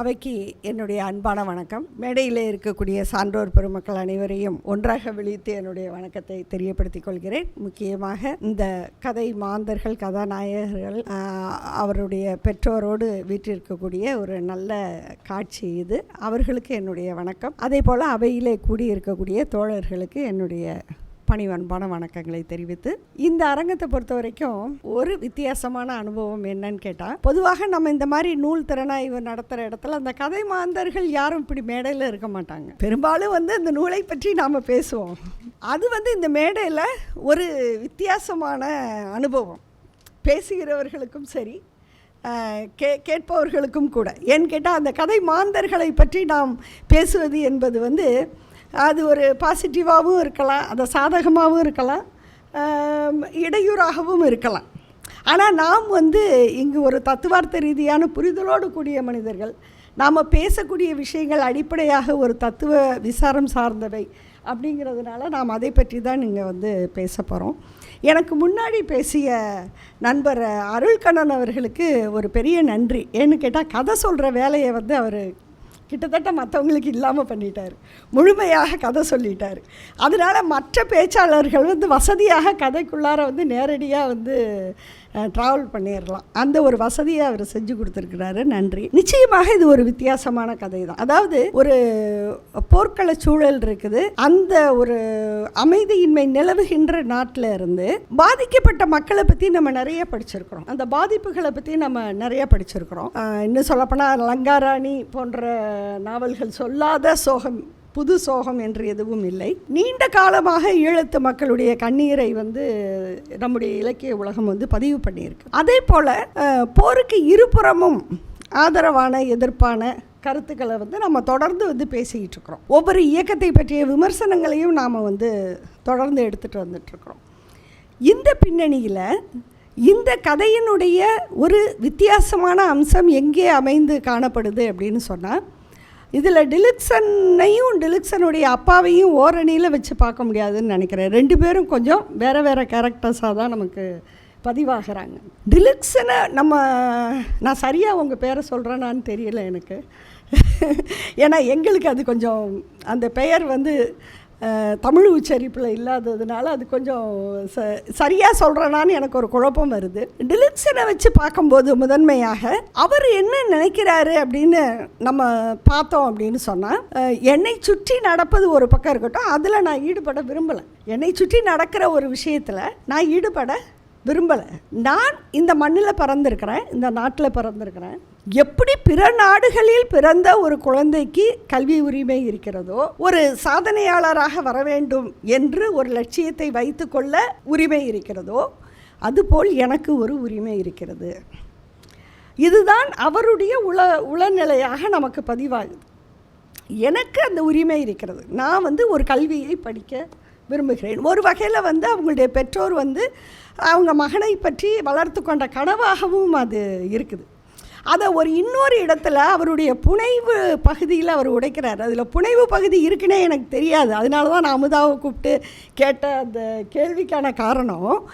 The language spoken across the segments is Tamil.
அவைக்கு என்னுடைய அன்பான வணக்கம். மேடையில் இருக்கக்கூடிய சான்றோர் பெருமக்கள் அனைவரையும் ஒன்றாக விழித்து என்னுடைய வணக்கத்தை தெரியப்படுத்திக் கொள்கிறேன். முக்கியமாக இந்த கதை மாந்தர்கள் கதாநாயகர்கள் அவருடைய பெற்றோரோடு வீற்றிருக்கக்கூடிய ஒரு நல்ல காட்சி இது. அவர்களுக்கு என்னுடைய வணக்கம். அதே போல் அவையிலே கூடியிருக்கக்கூடிய தோழர்களுக்கு என்னுடைய பணிவன்பான வணக்கங்களை தெரிவித்து இந்த அரங்கத்தை பொறுத்த வரைக்கும் ஒரு வித்தியாசமான அனுபவம் என்னன்னு கேட்டால் பொதுவாக நம்ம இந்த மாதிரி நூல் திறனாய்வு நடத்துகிற இடத்துல அந்த கதை மாந்தர்கள் யாரும் இப்படி மேடையில் இருக்க மாட்டாங்க. பெரும்பாலும் வந்து அந்த நூலை பற்றி நாம் பேசுவோம். அது வந்து இந்த மேடையில் ஒரு வித்தியாசமான அனுபவம். பேசுகிறவர்களுக்கும் சரி கே கேட்பவர்களுக்கும் கூட. ஏன்னு கேட்டால் அந்த கதை மாந்தர்களை பற்றி நாம் பேசுவது என்பது வந்து அது ஒரு பாசிட்டிவாகவும் இருக்கலாம் அதை சாதகமாகவும் இருக்கலாம் இடையூறாகவும் இருக்கலாம். ஆனால் நாம் வந்து இங்கு ஒரு தத்துவார்த்த ரீதியான புரிதலோடு கூடிய மனிதர்கள் நாம் பேசக்கூடிய விஷயங்கள் அடிப்படையாக ஒரு தத்துவ விசாரம் சார்ந்தவை அப்படிங்கிறதுனால நாம் அதை பற்றி தான் நீங்கள் வந்து பேச போகிறோம் எனக்கு முன்னாடி பேசிய நண்பர் அருள்கண்ணன் அவர்களுக்கு ஒரு பெரிய நன்றி. ஏன்னு கேட்டால் கதை சொல்கிற வேலையை வந்து அவர் கிட்டத்தட்ட மற்றவங்களுக்கு இல்லாமல் பண்ணிட்டார். முழுமையாக கதை சொல்லிட்டார். அதனால் மற்ற பேச்சாளர்கள் வந்து வசதியாக கதைக்குள்ளார வந்து நேரடியாக வந்து ட்ராவல் பண்ணிடலாம் அந்த ஒரு வசதியை அவர் செஞ்சு கொடுத்துருக்கிறாரு. நன்றி. நிச்சயமாக இது ஒரு வித்தியாசமான கதை தான் அதாவது ஒரு போர்க்கள சூழல் இருக்குது. அந்த ஒரு அமைதியின்மை நிலவுகின்ற நாட்டில் இருந்து பாதிக்கப்பட்ட மக்களை பற்றி நம்ம நிறைய படிச்சிருக்கிறோம். அந்த பாதிப்புகளை பற்றி நம்ம நிறைய படிச்சிருக்கிறோம். இன்னும் சொல்லப்போனால் லங்காராணி போன்ற நாவல்கள் சொல்லாத சோகம் புது சோகம் என்று எதுவும் இல்லை. நீண்ட காலமாக ஈழத்து மக்களுடைய கண்ணீரை வந்து நம்முடைய இலக்கிய உலகம் வந்து பதிவு பண்ணியிருக்கு. அதே போல் போருக்கு இருபுறமும் ஆதரவான எதிர்ப்பான கருத்துக்களை வந்து நம்ம தொடர்ந்து வந்து பேசிக்கிட்டு இருக்கிறோம். ஒவ்வொரு இயக்கத்தை பற்றிய விமர்சனங்களையும் நாம் வந்து தொடர்ந்து எடுத்துகிட்டு வந்துட்டுருக்குறோம் இந்த பின்னணியில் இந்த கதையினுடைய ஒரு வித்தியாசமான அம்சம் எங்கே அமைந்து காணப்படுது அப்படின்னு சொன்னால் இதில் டிலுக்சனையும் டிலுக்சனுடைய அப்பாவையும் ஓரணியில் வச்சு பார்க்க முடியாதுன்னு நினைக்கிறேன். ரெண்டு பேரும் கொஞ்சம் வேறு வேறு கேரக்டர்ஸாக தான் நமக்கு பதிவாகிறாங்க. டிலுக்சனை நம்ம நான் சரியாக உங்கள் பேரை சொல்கிறேனான்னு தெரியல எனக்கு. ஏன்னா எங்களுக்கு அது கொஞ்சம் அந்த பெயர் வந்து தமிழ் உச்சரிப்பில் இல்லாததுனால அது கொஞ்சம் ச சரியாக சொல்கிறேனான்னு எனக்கு ஒரு குழப்பம் வருது. டிலுக்சனை வச்சு பார்க்கும்போது முதன்மையாக அவர் என்ன நினைக்கிறாரு அப்படின்னு நம்ம பார்த்தோம் அப்படின்னு சொன்னால் என்னை சுற்றி நடப்பது ஒரு பக்கம் இருக்கட்டும் அதில் நான் ஈடுபட விரும்பலை. என்னை சுற்றி நடக்கிற ஒரு விஷயத்தில் நான் ஈடுபட விரும்பலை. நான் இந்த மண்ணில் பிறந்திருக்கிறேன் இந்த நாட்டில் பிறந்திருக்கிறேன் எப்படி பிற நாடுகளில் பிறந்த ஒரு குழந்தைக்கு கல்வி உரிமை இருக்கிறதோ ஒரு சாதனையாளராக வர வேண்டும் என்று ஒரு லட்சியத்தை வைத்துக்கொள்ள உரிமை இருக்கிறதோ அதுபோல் எனக்கு ஒரு உரிமை இருக்கிறது. இதுதான் அவருடைய உள உளநிலையாக நமக்கு பதிவாகுது. எனக்கு அந்த உரிமை இருக்கிறது. நான் வந்து ஒரு கல்வியை படிக்க விரும்புகிறேன். ஒரு வகையில் வந்து அவங்களுடைய பெற்றோர் வந்து அவங்க மகனை பற்றி வளர்த்து கொண்ட கனவாகவும் அது இருக்குது. அதை ஒரு இன்னொரு இடத்துல அவருடைய புனைவு பகுதியில் அவர் உடைக்கிறார். அதில் புனைவு பகுதி இருக்குன்னே எனக்கு தெரியாது. அதனால தான் நான் அமுதாவை கூப்பிட்டு கேட்ட அந்த கேள்விக்கான காரணம்.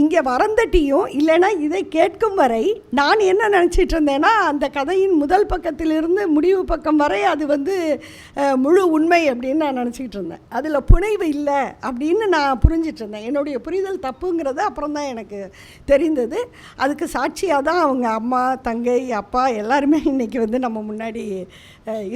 இங்கே வரந்தட்டியும் இல்லைன்னா இதை கேட்கும் வரை நான் என்ன நினச்சிட்டு இருந்தேன்னா அந்த கதையின் முதல் பக்கத்திலிருந்து முடிவு பக்கம் வரை அது வந்து முழு உண்மை அப்படின்னு நான் நினச்சிக்கிட்டு இருந்தேன். அதில் புனைவு இல்லை அப்படின்னு நான் புரிஞ்சிட்டு இருந்தேன். என்னுடைய புரிதல் தப்புங்கிறது அப்புறம் தான் எனக்கு தெரிந்தது. அதுக்கு சாட்சியாக தான் அவங்க அம்மா தங்கை அப்பா எல்லாருமே இன்றைக்கி வந்து நம்ம முன்னாடி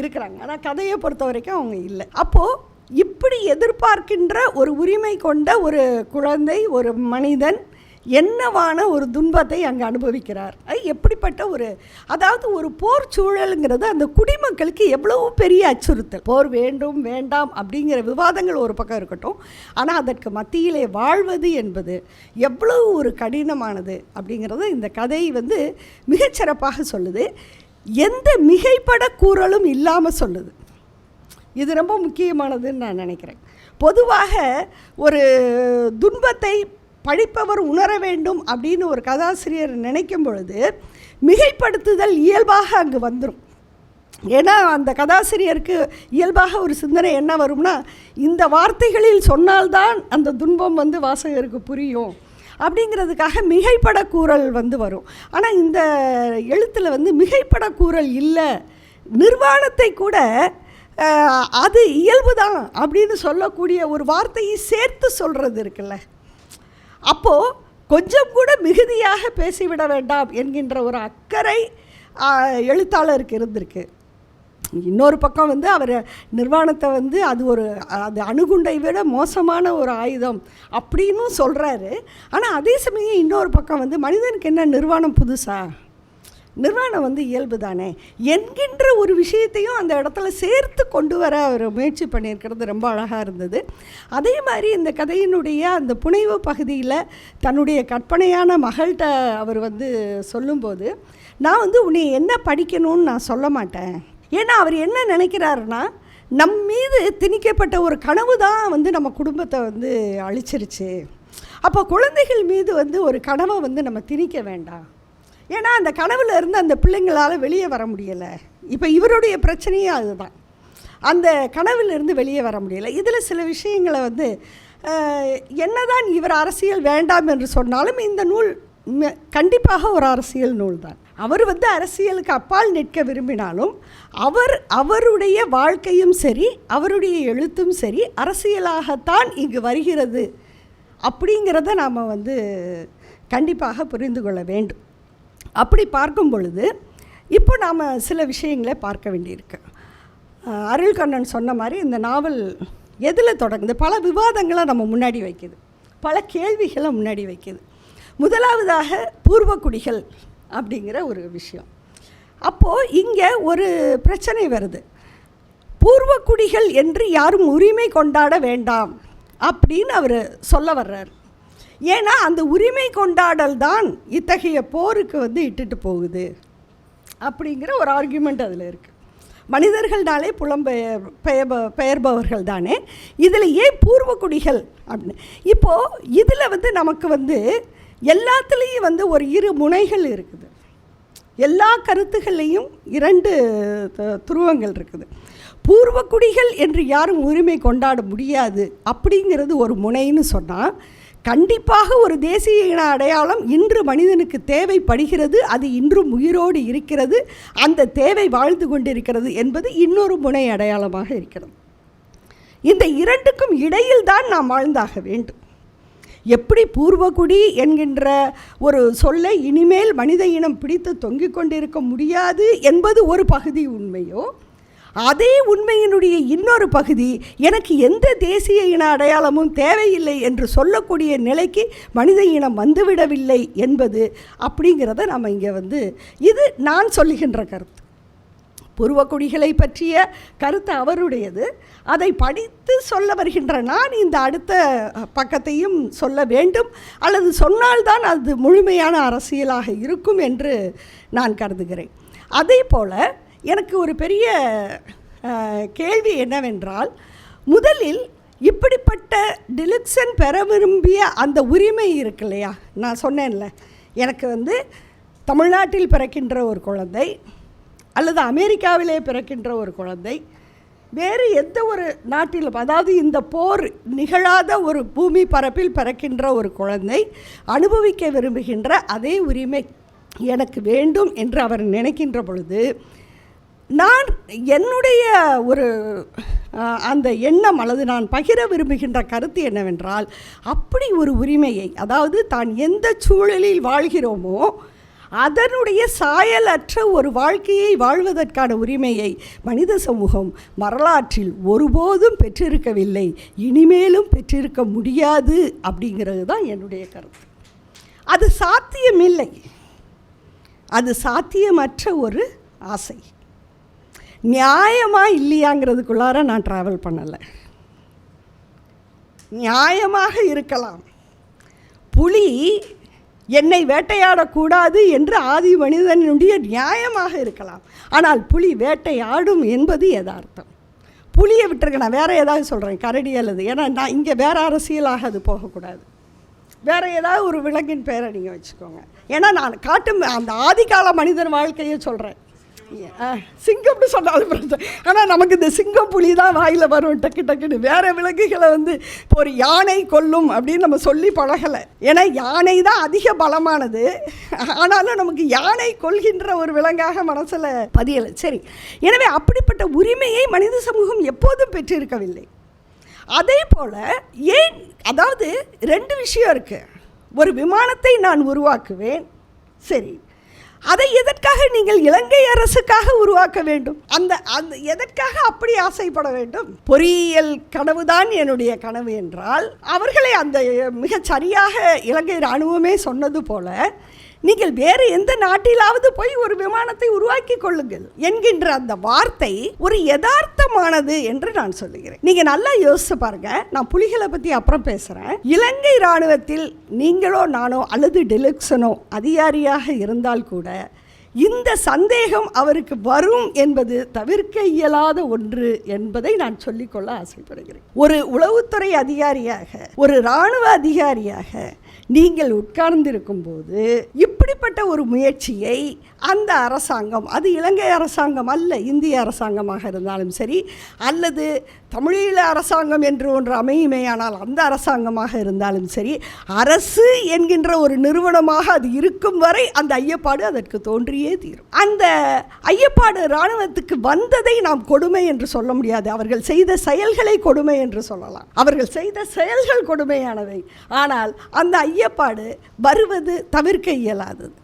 இருக்கிறாங்க. ஆனால் கதையை பொறுத்த வரைக்கும் அவங்க இல்லை. அப்போது இப்படி எதிர்பார்க்கின்ற ஒரு உரிமை கொண்ட ஒரு குழந்தை ஒரு மனிதன் என்னவான ஒரு துன்பத்தை அங்கே அனுபவிக்கிறார். அது எப்படிப்பட்ட ஒரு அதாவது ஒரு போர் சூழலுங்கிறது அந்த குடிமக்களுக்கு எவ்வளவு பெரிய அச்சுறுத்தல். போர் வேண்டும் வேண்டாம் அப்படிங்கிற விவாதங்கள் ஒரு பக்கம் இருக்கட்டும். ஆனால் அதற்கு மத்தியிலே வாழ்வது என்பது எவ்வளவு ஒரு கடினமானது அப்படிங்கிறத இந்த கதை வந்து மிகச்சிறப்பாக சொல்லுது. எந்த மிகைப்பட கூறலும் இல்லாமல் சொல்லுது. இது ரொம்ப முக்கியமானதுன்னு நான் நினைக்கிறேன். பொதுவாக ஒரு துன்பத்தை படிப்பவர் உணர வேண்டும் அப்படின்னு ஒரு கதாசிரியர் நினைக்கும் பொழுது மிகைப்படுத்துதல் இயல்பாக அங்கு வந்துடும் ஏன்னா அந்த கதாசிரியருக்கு இயல்பாக ஒரு சிந்தனை என்ன வரும்னா இந்த வார்த்தைகளில் சொன்னால்தான் அந்த துன்பம் வந்து வாசகருக்கு புரியும் அப்படிங்கிறதுக்காக மிகைப்பட கூறல் வந்து வரும். ஆனால் இந்த எழுத்தில் வந்து மிகைப்பட கூறல் இல்லை. நிர்வாணத்தை கூட அது அது இயல்புதான் அப்படின்னு சொல்லக்கூடிய ஒரு வார்த்தையை சேர்த்து சொல்கிறது இருக்குல்ல. அப்போது கொஞ்சம் கூட மிகுதியாக பேசிவிட வேண்டாம் என்கின்ற ஒரு அக்கறை எழுத்தாளருக்கு இருந்திருக்கு. இன்னொரு பக்கம் வந்து அவர் நிர்வாணத்தை வந்து அது ஒரு அது அணுகுண்டை விட மோசமான ஒரு ஆயுதம் அப்படின்னு சொல்கிறாரு ஆனால் அதே சமயம் இன்னொரு பக்கம் வந்து மனிதனுக்கு என்ன நிர்வாணம் புதுசா? நிர்வாணம் வந்து இயல்பு தானே? என்கின்ற ஒரு விஷயத்தையும் அந்த இடத்துல சேர்த்து கொண்டு வர அவர் முயற்சி பண்ணியிருக்கிறது ரொம்ப அழகாக இருந்தது. அதே மாதிரி இந்த கதையினுடைய அந்த புனைவு பகுதியில் தன்னுடைய கற்பனையான மகள்கிட்ட அவர் வந்து சொல்லும்போது நான் வந்து உன்னை என்ன படிக்கணும்னு நான் சொல்ல மாட்டேன். ஏன்னா அவர் என்ன நினைக்கிறாருன்னா நம் மீது திணிக்கப்பட்ட ஒரு கனவு தான் வந்து நம்ம குடும்பத்தை வந்து அழிச்சிருச்சு. அப்போ குழந்தைகள் மீது வந்து ஒரு கனவை வந்து நம்ம திணிக்க வேண்டாம். ஏன்னா அந்த கனவில் இருந்து அந்த பிள்ளைங்களால் வெளியே வர முடியலை. இப்போ இவருடைய பிரச்சனையே அதுதான். அந்த கனவிலிருந்து வெளியே வர முடியலை. இதில் சில விஷயங்களை வந்து என்னதான் இவர் அரசியல் வேண்டாம் என்று சொன்னாலும் இந்த நூல் கண்டிப்பாக ஒரு அரசியல் நூல் தான். அவர் வந்து அரசியலுக்கு அப்பால் நிற்க விரும்பினாலும் அவர் அவருடைய வாழ்க்கையும் சரி அவருடைய எழுத்தும் சரி அரசியலாகத்தான் இங்கு வருகிறது. அப்படிங்கிறத நாம் வந்து கண்டிப்பாக புரிந்து கொள்ள வேண்டும். அப்படி பார்க்கும் பொழுது இப்போ நாம் சில விஷயங்களை பார்க்க வேண்டியிருக்கு. அருள்கண்ணன் சொன்ன மாதிரி இந்த நாவல் எதில் தொடங்குது பல விவாதங்களை நம்ம முன்னாடி வைக்குது. பல கேள்விகளை முன்னாடி வைக்குது. முதலாவதாக பூர்வக்குடிகள் அப்படிங்கிற ஒரு விஷயம். அப்போது இங்கே ஒரு பிரச்சனை வருது. பூர்வக்குடிகள் என்று யாரும் உரிமை கொண்டாட வேண்டாம் அப்படின்னு அவர் சொல்ல வர்றார். ஏன்னா அந்த உரிமை கொண்டாடல் தான் இத்தகைய போருக்கு வந்து இட்டுட்டு போகுது. அப்படிங்கிற ஒரு ஆர்கியூமெண்ட் அதில் இருக்குது மனிதர்கள்னாலே புலம்பெயர் பெயர்ப பெயர்பவர்கள் தானே. இதில் ஏன் பூர்வக்குடிகள் அப்படின்னு? இப்போது இதில் வந்து நமக்கு வந்து எல்லாத்துலேயும் வந்து ஒரு இரு முனைகள் இருக்குது. எல்லா கருத்துகள்லேயும் இரண்டு துருவங்கள் இருக்குது. பூர்வக்குடிகள் என்று யாரும் உரிமை கொண்டாட முடியாது அப்படிங்கிறது ஒரு முனைன்னு சொன்னால் கண்டிப்பாக ஒரு தேசிய இன அடையாளம் இன்று மனிதனுக்கு தேவைப்படுகிறது. அது இன்றும் உயிரோடு இருக்கிறது. அந்த தேவை வாழ்ந்து கொண்டிருக்கிறது என்பது இன்னொரு முனை அடையாளமாக இருக்கிறது. இந்த இரண்டுக்கும் இடையில் தான் நாம் வாழ்ந்தாக வேண்டும். எப்படி பூர்வகுடி என்கின்ற ஒரு சொல்லை இனிமேல் மனித இனம் பிடித்து தொங்கிக் கொண்டிருக்க முடியாது என்பது ஒரு பகுதி உண்மையோ அதே உண்மையினுடைய இன்னொரு பகுதி எனக்கு எந்த தேசிய இன அடையாளமும் தேவையில்லை என்று சொல்லக்கூடிய நிலைக்கு மனித இனம் வந்துவிடவில்லை என்பது அப்படிங்கிறத நம்ம இங்கே வந்து இது நான் சொல்லுகின்ற கருத்து. பூர்வக்குடிகளை பற்றிய கருத்து அவருடையது. அதை படித்து சொல்ல வருகின்ற நான் இந்த அடுத்த பக்கத்தையும் சொல்ல வேண்டும். அல்லது சொன்னால்தான் அது முழுமையான அரசியலாக இருக்கும் என்று நான் கருதுகிறேன். அதே போல் எனக்கு ஒரு பெரிய கேள்வி என்னவென்றால் முதலில் இப்படிப்பட்ட டிலக்ஷன் பெற விரும்பிய அந்த உரிமை இருக்கு இல்லையா? நான் சொன்னேன்ல. எனக்கு வந்து தமிழ்நாட்டில் பிறக்கின்ற ஒரு குழந்தை அல்லது அமெரிக்காவிலே பிறக்கின்ற ஒரு குழந்தை வேறு எந்த ஒரு நாட்டிலும் அதாவது இந்த போர் நிகழாத ஒரு பூமி பரப்பில் பிறக்கின்ற ஒரு குழந்தை அனுபவிக்க விரும்புகின்ற அதே உரிமை எனக்கு வேண்டும் என்று அவர் நினைக்கின்ற பொழுது நான் என்னுடைய ஒரு அந்த எண்ணம் அல்லது நான் பகிர விரும்புகின்ற கருத்து என்னவென்றால் அப்படி ஒரு உரிமையை அதாவது தான் எந்த சூழலில் வாழ்கிறோமோ அதனுடைய சாயலற்ற ஒரு வாழ்க்கையை வாழ்வதற்கான உரிமையை மனித சமூகம் வரலாற்றில் ஒருபோதும் பெற்றிருக்கவில்லை இனிமேலும் பெற்றிருக்க முடியாது அப்படிங்கிறது தான் என்னுடைய கருத்து. அது சாத்தியமில்லை. அது சாத்தியமற்ற ஒரு ஆசை. நியாயமாக இல்லையாங்கிறதுக்குள்ளார நான் ட்ராவல் பண்ணலை. நியாயமாக இருக்கலாம். புலி என்னை வேட்டையாடக்கூடாது என்று ஆதி மனிதனுடைய நியாயமாக இருக்கலாம். ஆனால் புலி வேட்டையாடும் என்பது யதார்த்தம். புலியை விட்டுருங்க நான் வேறு ஏதாவது சொல்கிறேன் கரடி அல்லது ஏன்னா நான் இங்கே வேறு அரசியலாக அது போகக்கூடாது. வேறு ஏதாவது ஒரு விலங்கின் பெயரை நீங்கள் வச்சுக்கோங்க. ஏன்னா நான் காட்டும் அந்த ஆதிகால மனிதன் வாழ்க்கையை சொல்கிறேன் சிங்கம்னு சொன்னாலும் பிரச்சனை. ஆனால் நமக்கு இந்த சிங்கம் புலி தான் வாயில் வரும் டக்கு டக்குன்னு. வேறு விலங்குகளை வந்து இப்போ ஒரு யானை கொல்லும் அப்படின்னு நம்ம சொல்லி பழகலை. ஏன்னா யானை தான் அதிக பலமானது. ஆனாலும் நமக்கு யானை கொள்கின்ற ஒரு விலங்காக மனசில் பதியலை. சரி. எனவே அப்படிப்பட்ட உரிமையை மனித சமூகம் எப்போதும் பெற்றிருக்கவில்லை. அதே போல் ஏன் அதாவது ரெண்டு விஷயம் இருக்குது ஒரு விமானத்தை நான் உருவாக்குவேன். சரி. அதை எதற்காக நீங்கள் இலங்கை அரசுக்காக உருவாக்க வேண்டும்? அந்த அந்த எதற்காக அப்படி ஆசைப்பட வேண்டும்? பொறியியல் கனவுதான் என்னுடைய கனவு என்றால் அவர்களை அந்த மிகச் சரியாக இலங்கை இராணுவமே சொன்னது போல நீங்கள் வேறு எந்த நாட்டிலாவது போய் ஒரு விமானத்தை உருவாக்கி கொள்ளுங்கள் என்கின்ற அந்த வார்த்தை ஒரு யதார்த்தமானது என்று நான் சொல்லுகிறேன். நீங்க நல்லா யோசிச்சு பாருங்க. நான் புலிகளை பத்தி அப்புறம் பேசுறேன். இலங்கை ராணுவத்தில் நீங்களோ நானோ அல்லது டெலுக்சனோ அதிகாரியாக இருந்தால் கூட இந்த சந்தேகம் அவருக்கு வரும் என்பது தவிர்க்க இயலாத ஒன்று என்பதை நான் சொல்லிக்கொள்ள ஆசைப்படுகிறேன். ஒரு உளவுத்துறை அதிகாரியாக ஒரு இராணுவ அதிகாரியாக நீங்கள் உட்கார்ந்திருக்கும் போது இப்படிப்பட்ட ஒரு முயற்சியை அந்த அரசாங்கம் அது இலங்கை அரசாங்கம் அல்ல இந்திய அரசாங்கமாக இருந்தாலும் சரி அல்லது தமிழீழ அரசாங்கம் என்று ஒன்று அமையுமேயானால் அந்த அரசாங்கமாக இருந்தாலும் சரி அரசு என்கின்ற ஒரு நிறுவனமாக அது இருக்கும் வரை அந்த ஐயப்பாடு அதற்கு தோன்றியே தீரும். அந்த ஐயப்பாடு இராணுவத்துக்கு வந்ததை நாம் கொடுமை என்று சொல்ல முடியாது. அவர்கள் செய்த செயல்களை கொடுமை என்று சொல்லலாம். அவர்கள் செய்த செயல்கள் கொடுமையானவை. ஆனால் அந்த ஐயப்பாடு வருவது தவிர்க்க இயலாதது.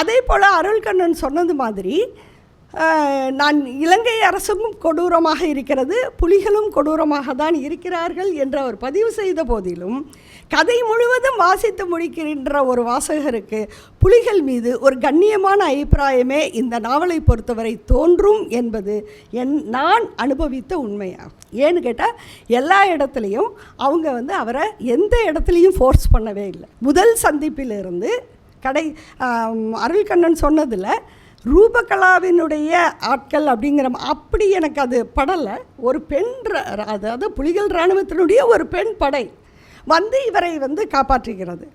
அதே போல் அருள்கண்ணன் சொன்னது மாதிரி நான் இலங்கை அரசும் கொடூரமாக இருக்கிறது புலிகளும் கொடூரமாக தான் இருக்கிறார்கள் என்று அவர் பதிவு செய்த போதிலும் கதை முழுவதும் வாசித்து முடிக்கின்ற ஒரு வாசகருக்கு புலிகள் மீது ஒரு கண்ணியமான அபிப்பிராயமே இந்த நாவலை பொறுத்தவரை தோன்றும் என்பது என் நான் அனுபவித்த உண்மையாகும். ஏன்னு கேட்டால் எல்லா இடத்துலையும் அவங்க வந்து அவரை எந்த இடத்துலையும் ஃபோர்ஸ் பண்ணவே இல்லை. முதல் சந்திப்பிலிருந்து கடை அருள்கண்ணன் சொன்னதில் ரூபகலாவினுடைய ஆட்கள் அப்படிங்கிற அப்படி எனக்கு அது படலை. ஒரு பெண் ர- ர- அதாவது புலிகள் இராணுவத்தினுடைய ஒரு பெண் படை வந்து இவரை வந்து காப்பாற்றுகிறது.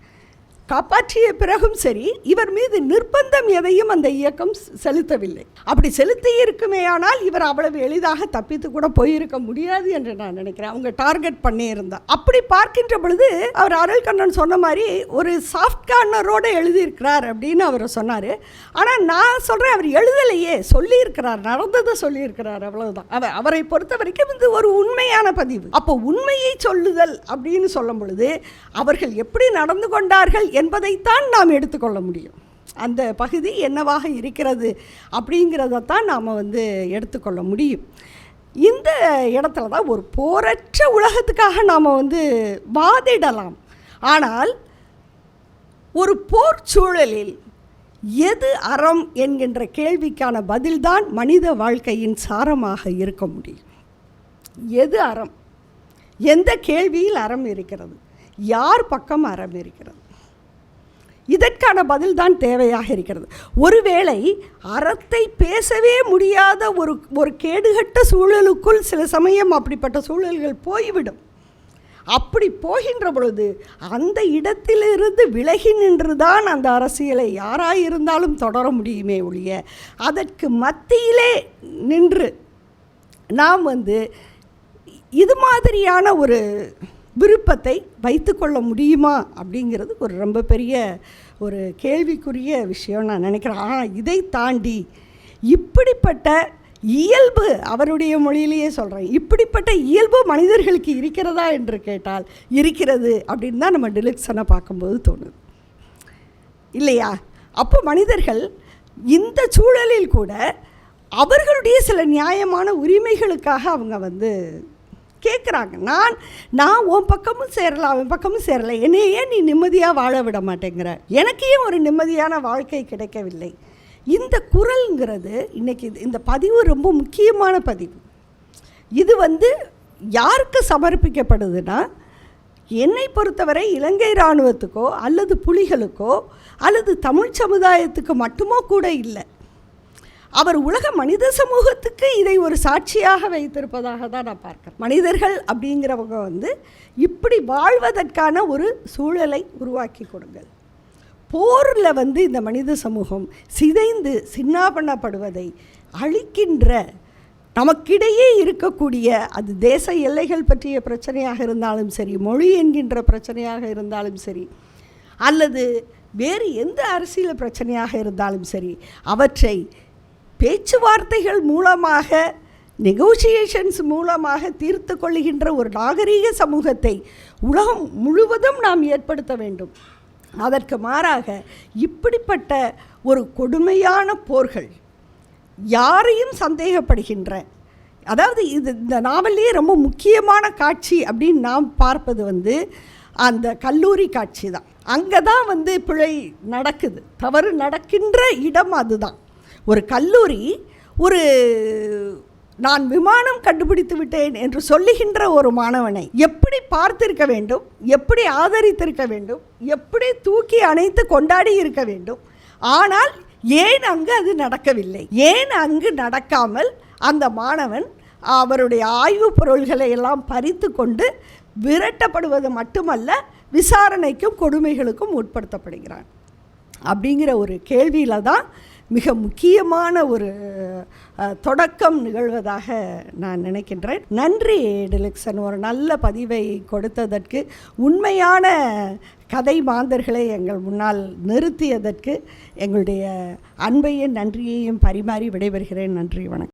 காப்பாற்றிய பிறகும் சரி இவர் மீது நிர்பந்தம் எதையும் அந்த இயக்கம் செலுத்தவில்லை. அப்படி செலுத்தி இருக்குமேயானால் இவர் அவ்வளவு எளிதாக தப்பித்து கூட போயிருக்க முடியாது என்று நான் நினைக்கிறேன். அவங்க டார்கெட் பண்ணியிருந்தார் அப்படி பார்க்கின்ற பொழுது அவர் அருள்கண்ணன் சொன்ன மாதிரி ஒரு சாஃப்ட் கார்னரோடு எழுதியிருக்கிறார் அப்படின்னு அவர் சொன்னார். ஆனால் நான் சொல்கிறேன் அவர் எழுதலையே சொல்லியிருக்கிறார் நடந்ததை சொல்லியிருக்கிறார் அவ்வளவுதான். அவர் அவரை பொறுத்த வரைக்கும் இது ஒரு உண்மையான பதிவு. அப்போ உண்மையை சொல்லுதல் அப்படின்னு சொல்லும் பொழுது அவர்கள் எப்படி நடந்து கொண்டார்கள் என்பதைத்தான் நாம் எடுத்துக்கொள்ள முடியும். அந்த பகுதி என்னவாக இருக்கிறது அப்படிங்கிறதத்தான் நாம் வந்து எடுத்துக்கொள்ள முடியும். இந்த இடத்துல தான் ஒரு போரற்ற உலகத்துக்காக நாம் வந்து வாதிடலாம். ஆனால் ஒரு போர் சூழலில் எது அறம் என்கின்ற கேள்விக்கான பதில்தான் மனித வாழ்க்கையின் சாரமாக இருக்க முடியும். எது அறம்? எந்த கேள்வியில் அறம் இருக்கிறது? யார் பக்கம் அறம் இருக்கிறது? இதற்கான பதில் தான் தேவையாக இருக்கிறது. ஒருவேளை அறத்தை பேசவே முடியாத ஒரு ஒரு கேடுகட்ட சூழலுக்குள் சில சமயம் அப்படிப்பட்ட சூழல்கள் போய்விடும். அப்படி போகின்ற பொழுது அந்த இடத்திலிருந்து விலகி நின்றுதான் அந்த அரசியலை யாராயிருந்தாலும் தொடர முடியுமே ஒழிய அதற்கு மத்தியிலே நின்று நாம் வந்து இது மாதிரியான ஒரு விருப்பத்தை வைத்துக்கொள்ள முடியுமா அப்படிங்கிறது ஒரு ரொம்ப பெரிய ஒரு கேள்விக்குரிய விஷயம் நான் நினைக்கிறேன். ஆனால் இதை தாண்டி இப்படிப்பட்ட இயல்பு அவருடைய மொழியிலேயே சொல்கிறேன் இப்படிப்பட்ட இயல்பு மனிதர்களுக்கு இருக்கிறதா என்று கேட்டால் இருக்கிறது அப்படின்னு தான் நம்ம டிலக்ஷனை பார்க்கும்போது தோணுது. இல்லையா? அப்போ மனிதர்கள் இந்த சூழலில் கூட அவர்களுடைய சில நியாயமான உரிமைகளுக்காக அவங்க வந்து கேட்குறாங்க நான் நான் உன் பக்கமும் சேரல அவன் பக்கமும் சேரலை. என்னை ஏன் நீ நிம்மதியாக வாழ விட மாட்டேங்கிற? எனக்கு ஏன் ஒரு நிம்மதியான வாழ்க்கை கிடைக்கவில்லை? இந்த குரல்ங்கிறது இன்றைக்கி இது- இந்த பதிவு ரொம்ப முக்கியமான பதிவு. இது வந்து யாருக்கு சமர்ப்பிக்கப்படுதுன்னா என்னை பொறுத்தவரை இலங்கை இராணுவத்துக்கோ அல்லது புலிகளுக்கோ அல்லது தமிழ் சமுதாயத்துக்கு மட்டுமோ கூட இல்லை. அவர் உலக மனித சமூகத்துக்கு இதை ஒரு சாட்சியாக வைத்திருப்பதாக தான் நான் பார்க்கிறேன். மனிதர்கள் அப்படிங்கிறவங்க வந்து இப்படி வாழ்வதற்கான ஒரு சூழலை உருவாக்கி கொடுங்கள். போரில் வந்து இந்த மனித சமூகம் சிதைந்து சின்னாபண்ணப்படுவதை அழிக்கின்ற நமக்கிடையே இருக்கக்கூடிய அது தேச எல்லைகள் பற்றிய பிரச்சனையாக இருந்தாலும் சரி மொழி என்கின்ற பிரச்சனையாக இருந்தாலும் சரி அல்லது வேறு எந்த அரசியல் பிரச்சனையாக இருந்தாலும் சரி அவற்றை பேச்சுவார்த்தைகள் மூலமாக நெகோசியேஷன்ஸ் மூலமாக தீர்த்து கொள்ளுகின்ற ஒரு நாகரீக சமூகத்தை உலகம் முழுவதும் நாம் ஏற்படுத்த வேண்டும். அதற்கு மாறாக இப்படிப்பட்ட ஒரு கொடுமையான போர்கள் யாரையும் சந்தேகப்படுகின்ற அதாவது இது இந்த நாவல்லையே ரொம்ப முக்கியமான காட்சி அப்படின்னு நாம் பார்ப்பது வந்து அந்த கல்லூரி காட்சி தான். அங்கே தான் வந்து பிழை நடக்குது. தவறு நடக்கின்ற இடம் அதுதான். ஒரு கல்லூரி ஒரு நான் விமானம் கண்டுபிடித்து விட்டேன் என்று சொல்லுகின்ற ஒரு மாணவனை எப்படி பார்த்திருக்க வேண்டும்? எப்படி ஆதரித்திருக்க வேண்டும்? எப்படி தூக்கி அணைத்து கொண்டாடி இருக்க வேண்டும்? ஆனால் ஏன் அங்கு அது நடக்கவில்லை? ஏன் அங்கு நடக்காமல் அந்த மாணவன் அவருடைய ஆய்வுப் பொருள்களை எல்லாம் பறித்து கொண்டு விரட்டப்படுவது மட்டுமல்ல விசாரணைக்கும் கொடுமைகளுக்கும் உட்படுத்தப்படுகிறான்? அப்படிங்கிற ஒரு கேள்வியில் தான் மிக முக்கியமான ஒரு தொடக்கம் நிகழ்வதாக நான் நினைக்கின்றேன். நன்றி டெலிக்சன். ஒரு நல்ல பதிவை கொடுத்ததற்கு உண்மையான கதை மாந்தர்களை எங்கள் முன்னால் நிறுத்தியதற்கு எங்களுடைய அன்பையும் நன்றியையும் பரிமாறி விடைபெறுகிறேன். நன்றி வணக்கம்.